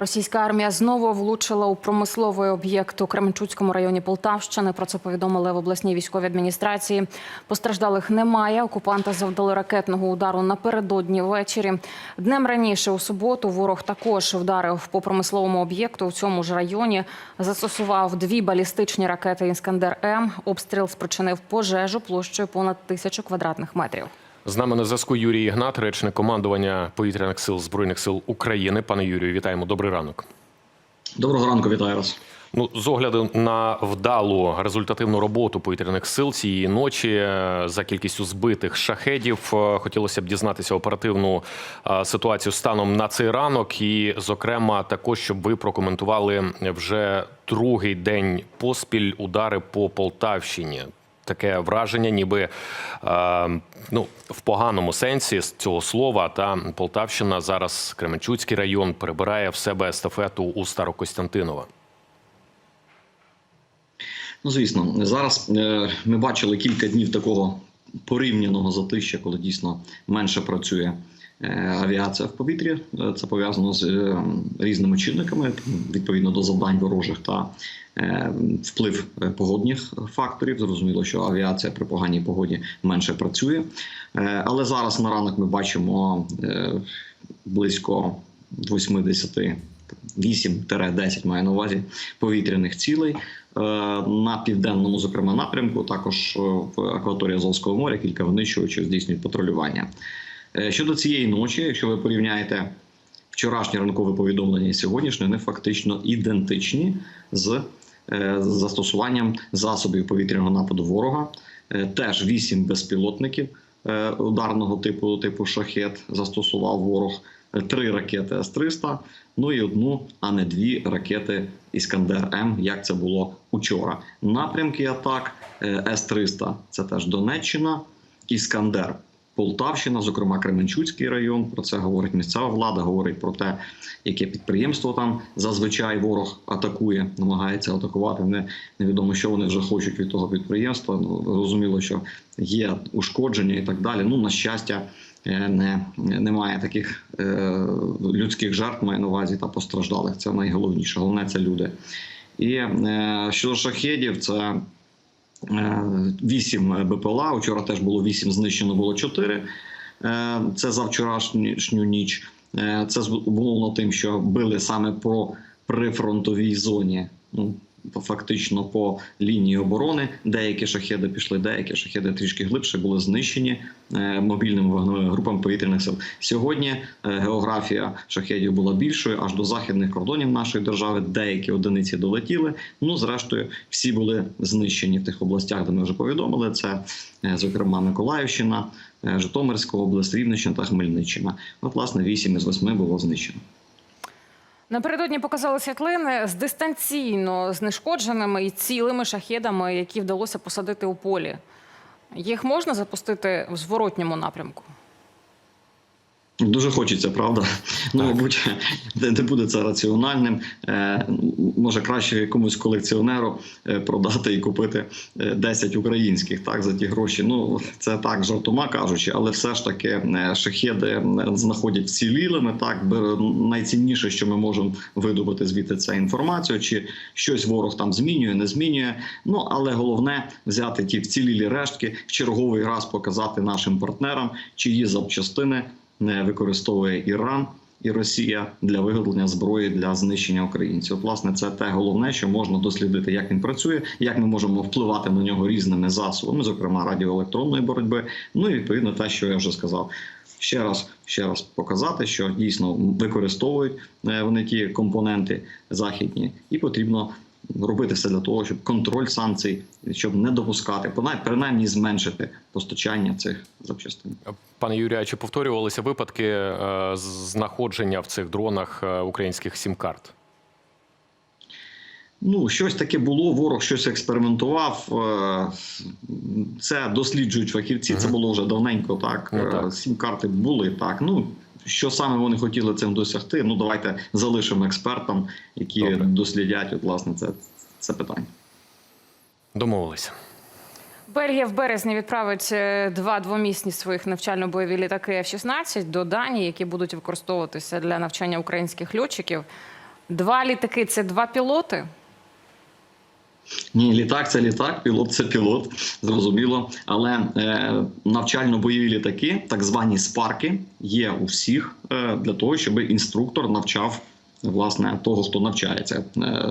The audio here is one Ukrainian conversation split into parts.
Російська армія знову влучила у промисловий об'єкт у Кременчуцькому районі Полтавщини. Про це повідомили в обласній військовій адміністрації. Постраждалих немає. Окупанти завдали ракетного удару напередодні ввечері. Днем раніше у суботу ворог також вдарив по промисловому об'єкту у цьому ж районі. Застосував дві балістичні ракети Іскандер М. Обстріл спричинив пожежу площею понад тисячу квадратних метрів. З нами на зв'язку Юрій Ігнат, речник командування повітряних сил збройних сил України. Пане Юрію, вітаємо. Добрий ранок. Доброго ранку, вітаю вас. Ну, з огляду на вдалу результативну роботу повітряних сил цієї ночі е, за кількістю збитих шахедів, е, хотілося б дізнатися оперативну е, ситуацію станом на цей ранок, і, зокрема, також щоб ви прокоментували вже другий день поспіль удари по Полтавщині. Таке враження, ніби е, ну в поганому сенсі з цього слова. Та Полтавщина зараз Кременчуцький район перебирає в себе естафету у Старокостянтинова. Ну, звісно, зараз е, ми бачили кілька днів такого порівняного затища, коли дійсно менше працює авіація в повітрі. Е, Це пов'язано з е, різними чинниками, відповідно до завдань ворожих та е, вплив е, погодних факторів. Зрозуміло, що авіація при поганій погоді менше працює. Е, Але зараз на ранок ми бачимо е, близько 80 8-10 маю на увазі повітряних цілей Е, на південному, зокрема, напрямку. Також е, в акваторії Азовського моря кілька винищувачів здійснюють патрулювання. Е, Щодо цієї ночі, якщо ви порівняєте вчорашнє ранкове повідомлення і сьогоднішнє, вони фактично ідентичні з е, застосуванням засобів повітряного нападу ворога. Е, Теж вісім безпілотників ударного типу, типу шахет застосував ворог. Три ракети С-300, ну і одну, а не дві ракети Іскандер М, як це було учора. Напрямки атак е, С-300 це теж Донеччина, Іскандер. Полтавщина, зокрема Кременчуцький район, про це говорить місцева влада, говорить про те, яке підприємство там зазвичай ворог атакує, намагається атакувати. Не, невідомо, що вони вже хочуть від того підприємства. Ну, зрозуміло, що є ушкодження і так далі. Ну, на щастя, е, не, немає таких е, людських жертв, маю на увазі та постраждалих. Це найголовніше. Головне це люди. І е, щодо шахедів, це. Е, Вісім БПЛА. Вчора теж було вісім, знищено було чотири. Е, Це за вчорашню ніч. Е, Це було тим, що били саме по прифронтовій зоні. Фактично по лінії оборони. Деякі шахеди пішли, деякі шахеди трішки глибше були знищені е, мобільними вогневими групами повітряних сил. Сьогодні е, географія шахедів була більшою аж до західних кордонів нашої держави. Деякі одиниці долетіли. Ну, зрештою, всі були знищені в тих областях, де ми вже повідомили. Це, е, зокрема, Миколаївщина, Житомирська область, Рівненщина та Хмельниччина. От, власне, 8 із 8 було знищено. Напередодні показали світлини з дистанційно знешкодженими і цілими шахедами, які вдалося посадити у полі. Їх можна запустити в зворотньому напрямку? Дуже хочеться, правда. Ну, мабуть, не буде це раціональним. Е, може краще якомусь колекціонеру е, продати і купити е, 10 українських так за ті гроші. Ну це так жартома кажучи, але все ж таки е, шахеди е, знаходять вцілілими. Так найцінніше, що ми можемо видобути звідти це інформацію, чи щось ворог там змінює, не змінює. Ну але головне взяти ті вцілілі рештки в черговий раз показати нашим партнерам, чиї запчастини не використовує Іран і Росія для виготовлення зброї для знищення українців. От, Власне, це те головне, що можна дослідити, як він працює, як ми можемо впливати на нього різними засобами, зокрема радіоелектронної боротьби. Ну і відповідно те, що я вже сказав. Ще раз ще раз показати, що дійсно використовують е, вони ті компоненти західні, і потрібно робити все для того, щоб контроль санкцій, щоб не допускати, принаймні- принаймні зменшити постачання цих запчастин. Пане Юрію, а чи повторювалися випадки е, знаходження в цих дронах е, українських сім-карт? Ну, щось таке було. Ворог щось експериментував. Е, Це досліджують фахівці. Це було вже давненько. Так Ну, так. Сім карти були так. Ну що саме вони хотіли цим досягти? Ну давайте залишимо експертам, які Добре. дослідять. От власне це, це питання. Домовилися. Бельгія в березні відправить е, два двомісні своїх навчально-бойові літаки F-16 до Данії, які будуть використовуватися для навчання українських льотчиків. Два літаки це два пілоти. Ні, літак це літак, пілот це пілот, зрозуміло. Але е, навчально-бойові літаки, так звані спарки, є у всіх е, для того, щоб інструктор навчав власне того, хто навчається, е,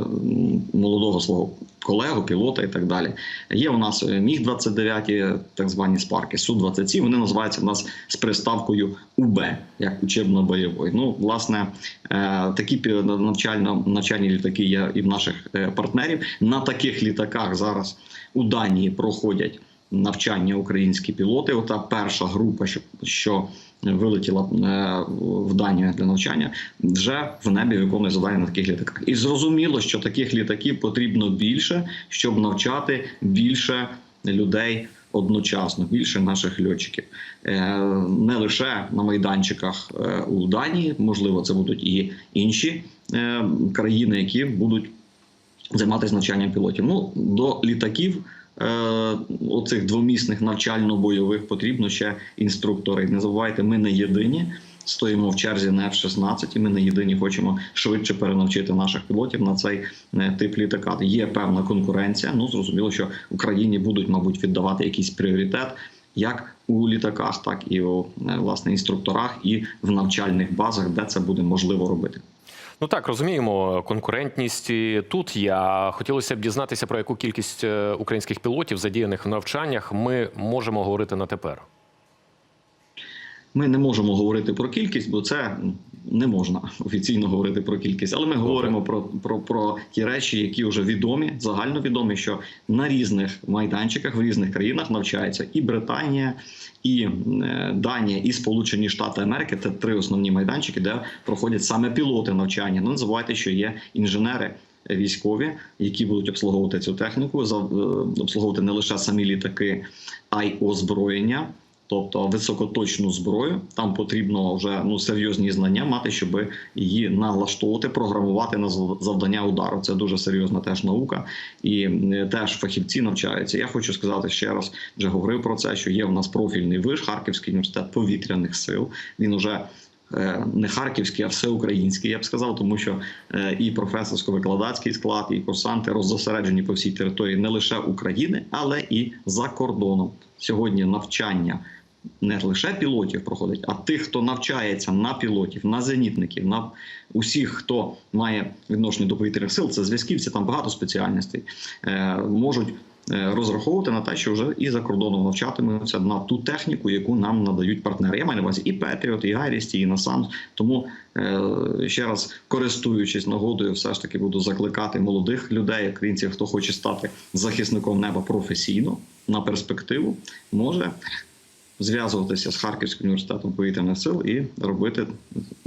молодого свого колегу, пілота і так далі. Є у нас е, міг 29 так звані спарки, су 27 Вони називаються у нас з приставкою УБ, як учебно-бойовий. Ну, власне, е, такі навчально навчальні літаки є і в наших е, партнерів. На таких літаках зараз у Данії проходять навчання українські пілоти. Ота перша група, що, що вилетіла е, в Данію для навчання, вже в небі виконує завдання на таких літаках. І зрозуміло, що таких літаків потрібно більше, щоб навчати більше людей. Одночасно більше наших льотчиків Е, не лише на майданчиках е, у Данії, можливо, це будуть і інші країни, які будуть займатися навчанням пілотів. Ну до літаків. Е, Оцих двомісних навчально-бойових потрібно ще інструктори. Не забувайте, ми не єдині. Стоїмо в черзі на F-16, і ми не єдині хочемо швидше перенавчити наших пілотів на цей е, тип літака. Є певна конкуренція. Ну зрозуміло, що Україні будуть, мабуть, віддавати якийсь пріоритет як у літаках, так і у е, власне інструкторах, і в навчальних базах, де це буде можливо робити. Ну так розуміємо конкурентність тут. Я хотілося б дізнатися про яку кількість е, українських пілотів задіяних в навчаннях ми можемо говорити на тепер. Ми не можемо говорити про кількість, бо це не можна офіційно говорити про кількість. Але ми говоримо про, про, про ті речі, які вже відомі, загальновідомі, що на різних майданчиках в різних країнах навчається і Британія, і е, Данія, і Сполучені Штати Америки. Це три основні майданчики, де проходять саме пілоти навчання. Ну не забувайте, що є інженери. Військові, які будуть обслуговувати цю техніку, е, обслуговувати не лише самі літаки, а й озброєння, тобто високоточну зброю. Там потрібно вже ну серйозні знання мати, щоб її налаштовувати, програмувати на зав- завдання удару. Це дуже серйозна теж наука, і е, теж фахівці навчаються. Я хочу сказати ще раз, вже говорив про це, що є у нас профільний виш, Харківський університет повітряних сил. Він уже е, не харківський, а всеукраїнський, я б сказав, тому що е, і професорсько-викладацький склад, і курсанти роззосереджені по всій території не лише України, але і за кордоном. Сьогодні навчання не лише пілотів проходить, а тих, хто навчається на пілотів, на зенітників, на усіх, хто має відношення до повітряних сил, це зв'язківці, там багато спеціальностей, е, можуть е, розраховувати на те, що вже і за кордоном навчатимуться на ту техніку, яку нам надають партнери. Я маю на увазі і Петріот, і Гайрісті, і Насам. Тому е, ще раз користуючись нагодою, все ж таки буду закликати молодих людей, українців, хто хоче стати захисником неба професійно на перспективу, може зв'язуватися з Харківським університетом повітряних сил і робити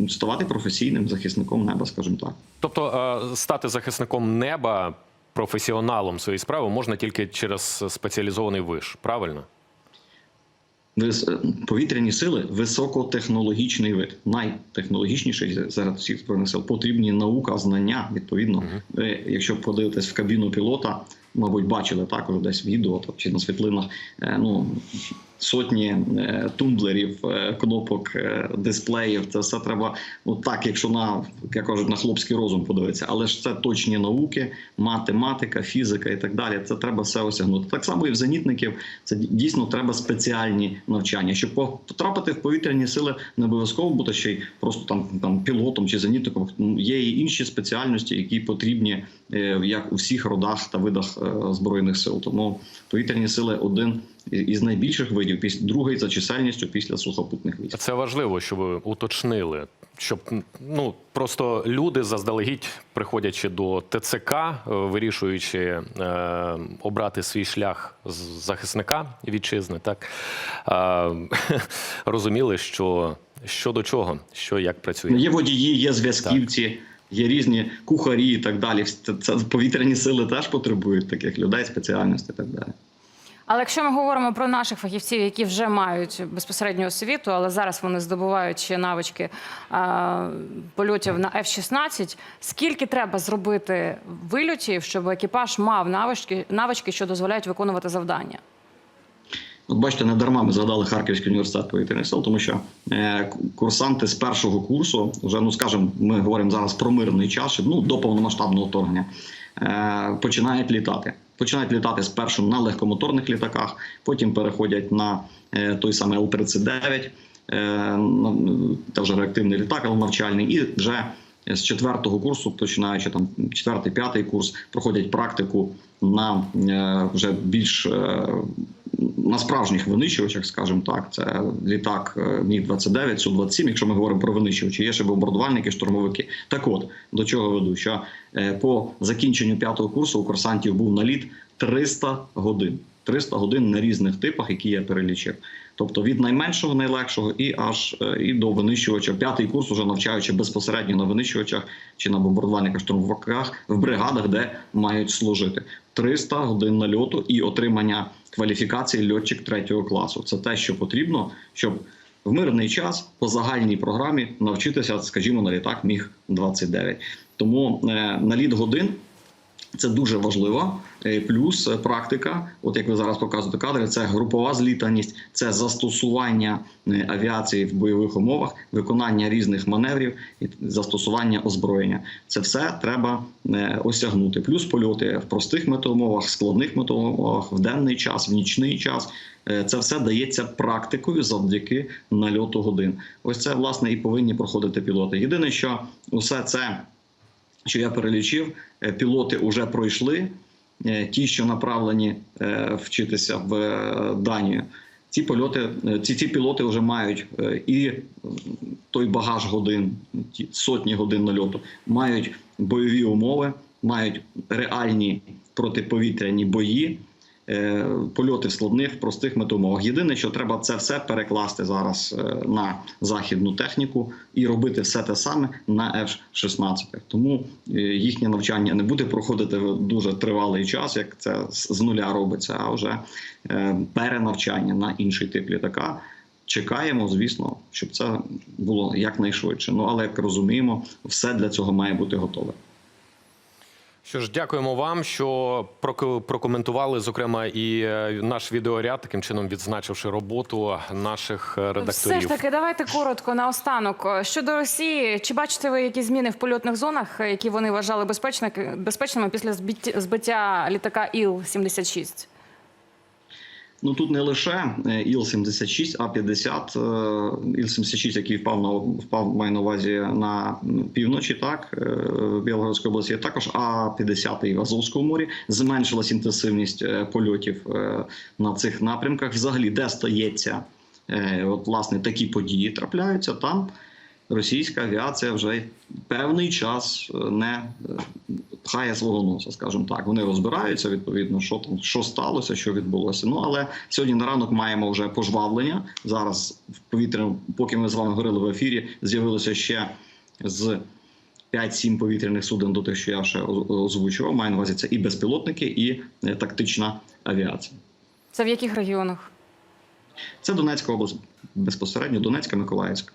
ставати професійним захисником неба, скажімо так. Тобто е, стати захисником неба, професіоналом своєї справи можна тільки через спеціалізований виш, правильно? Повітряні сили високотехнологічний вид, найтехнологічніший серед всіх збройних сил. Потрібні наука, знання. Відповідно, ви, якщо подивитесь в кабіну пілота, мабуть, бачили також десь відео чи на світлинах. е, Ну сотні е, тумблерів, е, кнопок, е, дисплеїв. Це все треба, ну так, якщо на як кажуть, на хлопський розум подивитися, але ж це точні науки, математика, фізика і так далі. Це треба все осягнути. Так само і в зенітників це дійсно треба спеціальні навчання. Щоб потрапити в повітряні сили, не обов'язково бути ще й просто там, там пілотом чи зенітником. Є і інші спеціальності, які потрібні як у всіх родах та видах збройних сил. Тому повітряні сили один із найбільших видів, після другий за чисельністю після сухопутних військ. Це важливо, що ви уточнили. Щоб ну просто люди заздалегідь, приходячи до ТЦК, е, вирішуючи е, обрати свій шлях з захисника вітчизни, так е, розуміли, що що до чого, що як працює. Є водії, є зв'язківці, є різні кухарі і так далі. Це, це повітряні сили теж потребують таких людей, спеціальностей і так далі. Але якщо ми говоримо про наших фахівців, які вже мають безпосередню освіту, але зараз вони здобувають ще навички а, польотів на F-16, скільки треба зробити вильотів, щоб екіпаж мав навички, навички, що дозволяють виконувати завдання? От бачите, не дарма ми згадали Харківський університет повітряних сил, тому що е, курсанти з першого курсу, вже ну скажімо, ми говоримо зараз про мирний час, ну до повномасштабного вторгнення, е, починають літати. Починають літати спершу на легкомоторних літаках, потім переходять на е, той самий Л-39, е, на- вже реактивний літак, але навчальний, і вже з четвертого курсу, починаючи там четвертий, п'ятий курс, проходять практику на е, вже більш на справжніх винищувачах, скажімо так, це літак е, Міг 29 су 27 Якщо ми говоримо про винищувачі, є ще бомбардувальники, штурмовики. Так от до чого веду, що е, по закінченню п'ятого курсу у курсантів був наліт 300 годин. 300 годин на різних типах, які я перелічив. Тобто від найменшого, найлегшого і аж е, і до винищувача. П'ятий курс уже навчаючи безпосередньо на винищувачах чи на бомбардувальниках штурмовиках в бригадах, де мають служити 300 годин нальоту і отримання кваліфікації льотчик третього класу. Це те, що потрібно, щоб в мирний час по загальній програмі навчитися, скажімо, на літак міг 29 Тому е, наліт годин це дуже важливо. Е, Плюс е, практика, от як ви зараз показуєте кадри, це групова злітаність, це застосування е, авіації в бойових умовах, виконання різних маневрів і застосування озброєння. Це все треба осягнути. Плюс польоти в простих метеоумовах, складних метеоумовах, в денний час, в нічний час. Це все дається практикою завдяки нальоту годин. Ось це власне і повинні проходити пілоти. Єдине, що усе це що я перелічив, е, пілоти вже пройшли. е, Ті, що направлені е, вчитися в Данію, ці польоти, ці, ці пілоти вже мають і той багаж годин, ті сотні годин нальоту, мають бойові умови, мають реальні протиповітряні бої, польоти в складних, простих метеумовах. Єдине, що треба це все перекласти зараз е, на західну техніку і робити все те саме на F-16. Тому е, їхнє навчання не буде проходити дуже тривалий час, як це з нуля робиться, а вже е, перенавчання на інший тип літака. Чекаємо, звісно, щоб це було якнайшвидше. Ну але як розуміємо, все для цього має бути готове. Що ж, дякуємо вам, що проко- прокоментували, зокрема, і е, наш відеоряд, таким чином відзначивши роботу наших редакторів. Все ж таки, давайте коротко наостанок. Щодо Росії, чи бачите ви якісь зміни в польотних зонах, які вони вважали безпечними, після збиття, літака Іл-76? Ну тут не лише е, Іл-76, а 50 е, Іл-76, який впав на впав маю на увазі на півночі, так е, Білгородської області, також А-50 в Азовському морі. Зменшилась інтенсивність е, польотів на цих напрямках. Взагалі, де стається от власне такі події трапляються там. Російська авіація вже певний час е, не е, пхає свого носа, скажімо так. Вони розбираються відповідно, що там що сталося, що відбулося. Ну але сьогодні на ранок маємо вже пожвавлення. Зараз в повітряному, поки ми з вами говорили в ефірі, з'явилося ще з 5-7 повітряних суден до тих, що я ще озвучував. Маю на увазі це і безпілотники, і е, тактична авіація. Це в яких регіонах? Це Донецька область безпосередньо, Донецька, Миколаївська.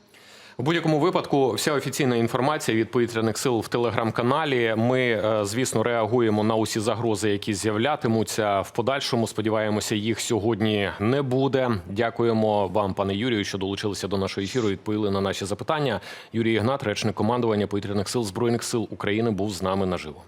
У будь-якому випадку, вся офіційна інформація від повітряних сил в телеграм-каналі. Ми, е, звісно, реагуємо на усі загрози, які з'являтимуться в подальшому. Сподіваємося, їх сьогодні не буде. Дякуємо вам, пане Юрію, що долучилися до нашого ефіру. Відповіли на наші запитання. Юрій Ігнат, речник командування повітряних сил збройних сил України, був з нами наживо.